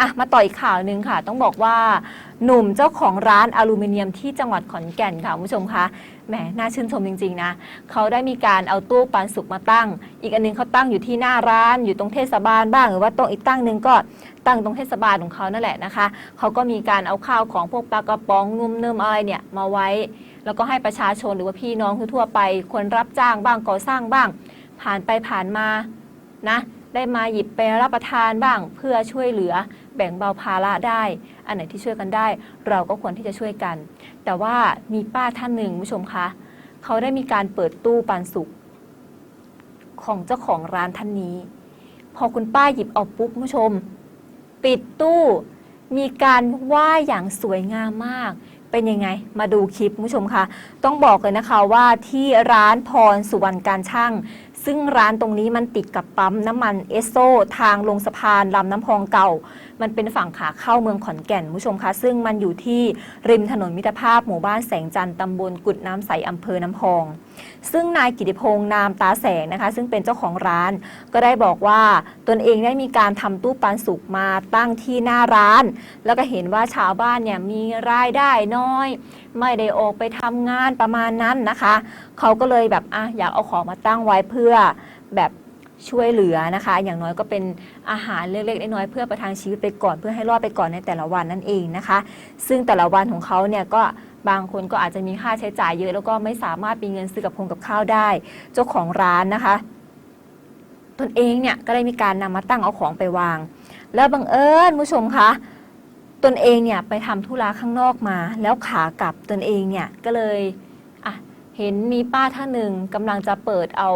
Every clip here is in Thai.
อะมาต่ออีกข่าวหนึ่งค่ะ ต้องบอกว่าหนุ่มเจ้าของร้านอลูมิเนียมที่จังหวัดขอนแก่นค่ะคุณผู้ชมคะแหมน่าชื่นชมจริง ๆ นะเขาได้มีการเอาตู้ปันสุกมาตั้ง อีกอันนึงเขาตั้งอยู่ที่หน้าร้านอยู่ตรงเทศบาลบ้างหรือว่าตรงอีกตั้งหนึ่งก็ตั้งตรงเทศบาลของเขานั่นแหละนะคะเขาก็มีการเอาข้าวของพวกปลากระป๋องนุ่มเนิ่มอะไรเนี่ยมาไว้ แล้วก็ให้ประชาชนหรือว่าพี่น้องทั่วไปคนรับจ้างบ้างก่อสร้างบ้าง ผ่านไปผ่านมานะได้มาหยิบไปรับประทานบ้างเพื่อช่วยเหลือ แบ่งเบาภาระได้ อันไหนที่ช่วยกันได้ เราก็ควรที่จะช่วยกัน แต่ว่ามีป้าท่านหนึ่งผู้ชมคะเขาได้มีการเปิดตู้ปันสุกของเจ้าของร้านท่านนี้ พอคุณป้าหยิบเอาปุ๊บผู้ชม ปิดตู้มีการไหว้อย่างสวยงามมาก เป็นยังไง มาดูคลิปผู้ชมคะต้องบอกเลยนะคะว่าที่ร้านพรสุวรรณการช่าง ซึ่งร้านตรงนี้มันติดกับปั๊มน้ำมันเอสโซทางลงสะพานลำน้ำพองเก่า มันเป็นฝั่งขาเข้าเมืองขอนแก่นผู้ชมคะ ซึ่งมันอยู่ที่ริมถนนมิตรภาพหมู่บ้านแสงจันทร์ตำบลกุดน้ำใสอำเภอน้ำพอง ซึ่งนายกิติพงษ์นามตาแสงนะคะ ซึ่งเป็นเจ้าของร้าน ก็ได้บอกว่าตนเองได้มีการทำตู้ปันสุกมาตั้งที่หน้าร้าน แล้วก็เห็นว่าชาวบ้านเนี่ยมีรายได้น้อย ไม่ได้ออกไปทำงานประมาณนั้นนะคะ เขาก็เลยแบบอะอยากเอาของมาตั้งไว้เพื่อื่อแบบช่วยเหลือนะคะ อย่างน้อยก็เป็นอาหารเล็กๆน้อยๆเพื่อประทังชีวิตไปก่อนเพื่อให้รอดไปก่อนในแต่ละวันนั่นเองนะคะ ซึ่งแต่ละวันของเขาเนี่ยก็บางคนก็อาจจะมีค่าใช้จ่ายเยอะ แล้วก็ไม่สามารถมีเงินซื้อกับคงกับข้าวได้ เจ้าของร้านนะคะ ตนเองเนี่ยก็ได้มีการนำมาตั้งเอาของไปวาง แล้วบังเอิญผู้ชมคะตนเองเนี่ยไปทำธุระข้างนอกมา แล้วขากลับตนเองเนี่ยก็เลยเห็นมีป้าท่านหนึ่งกำลังจะเปิดเอา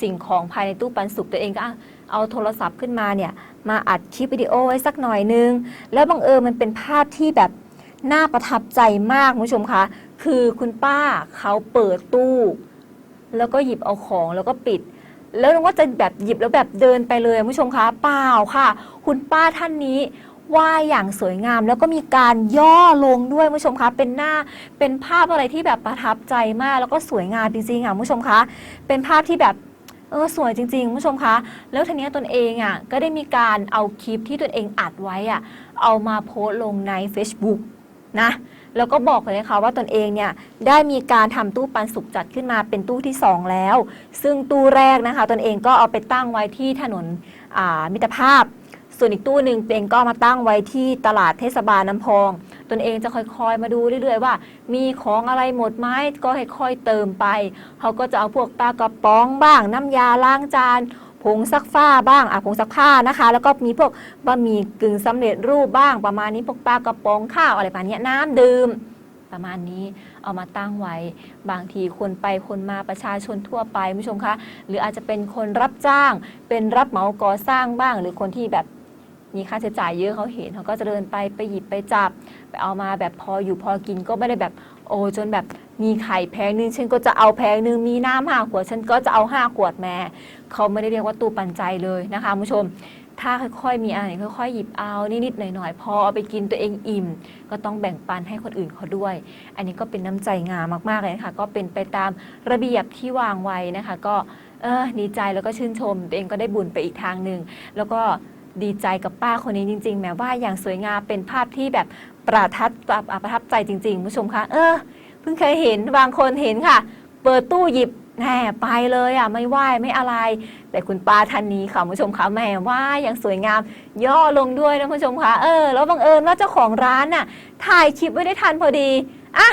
สิ่งของภายในตู้ปันสุกตัวเองก็เอาโทรศัพท์ขึ้นมาเนี่ยมาอัดคลิปวิดีโอไว้สักหน่อยนึง แล้วบังเอิญมันเป็นภาพที่แบบน่าประทับใจมากคุณผู้ชมคะคือคุณป้าเขาเปิดตู้ แล้วก็หยิบเอาของแล้วก็ปิด แล้วนึกว่าจะแบบหยิบแล้วแบบเดินไปเลยคุณผู้ชมคะเปล่าค่ะ คุณป้าท่านนี้ไหว่าอย่างสวยงามแล้วก็มีการย่อลงด้วยคุณผู้ชมคะเป็นหน้าเป็นภาพอะไรที่แบบประทับใจมาก แล้วก็สวยงามจริงๆค่ะคุณผู้ชมคะเป็นภาพที่แบบ เออสวยจริงๆคุณผู้ชมคะ แล้วทีเนี้ยตนเองอะก็ได้มีการเอาคลิปที่ตนเองอัดไว้อะเอามาโพสต์ลงใน Facebook นะแล้วก็บอกเลยนะคะว่าตนเองเนี่ยได้มีการทำตู้ปันสุกจัดขึ้นมาเป็นตู้ที่ 2 แล้ว ซึ่งตู้แรกนะคะ ตนเองก็เอาไปตั้งไว้ที่ถนนมิตรภาพ ส่วนอีกตู้หนึ่งตนเองก็มาตั้งไว้ที่ตลาดเทศบาลน้ำพอง ตนเองจะค่อยๆมาดูเรื่อยๆว่า มีของอะไรหมดไหมก็ค่อยๆเติมไปเขาก็จะเอาพวกปลากระป๋องบ้าง น้ำยาล้างจานผงซักผ้าบ้างอะผงซักผ้านะคะ แล้วก็มีพวกบะหมี่กึ่งสำเร็จรูปบ้าง ประมาณนี้พวกปลากระป๋องข้าวอะไรประมาณนี้น้ำดื่มประมาณนี้เอามาตั้งไว้ บางทีคนไปคนมาประชาชนทั่วไปผู้ชมคะ หรืออาจจะเป็นคนรับจ้าง เป็นรับเหมาก่อสร้างบ้าง หรือคนที่แบบ มีค่าใช้จ่ายเยอะเขาเห็นเขาก็จะเดินไปไปหยิบไปจับ ไปเอามาแบบพออยู่พอกินก็ไม่ได้แบบโอ้จนแบบมีไข่แพงนึงฉันก็จะเอาแพงนึงมีน้ำห้าขวดฉันก็จะเอาห้าขวดแม่เขาไม่ได้เรียกว่าตู้ปันใจเลยนะคะผู้ชม ถ้าค่อยๆมีอะไรค่อยๆหยิบเอานิดๆหน่อยๆพอเอาไปกินตัวเองอิ่ม ก็ต้องแบ่งปันให้คนอื่นเขาด้วย อันนี้ก็เป็นน้ำใจงามมากๆเลยนะคะก็เป็นไปตามระเบียบที่วางไว้นะคะ ก็เออดีใจแล้วก็ชื่นชม ตัวเองก็ได้บุญไปอีกทางหนึ่งแล้วก็ ดีใจกับป้าคนนี้จริง ๆ แม้ว่าอย่างสวยงามเป็นภาพที่แบบประทับประทับใจจริงๆคุณผู้ชมคะเออเพิ่งเคยเห็นบางคนเห็นค่ะ เปิดตู้หยิบแหมไปเลยอะไม่ไหวไม่อะไร แต่คุณป้าท่านนี้ค่ะคุณผู้ชมคะแหมไหว่าอย่างสวยงาม ย่อลงด้วยนะคุณผู้ชมคะเออแล้วบังเอิญว่าเจ้าของร้านน่ะถ่ายคลิปไว้ได้ทันพอดีอะ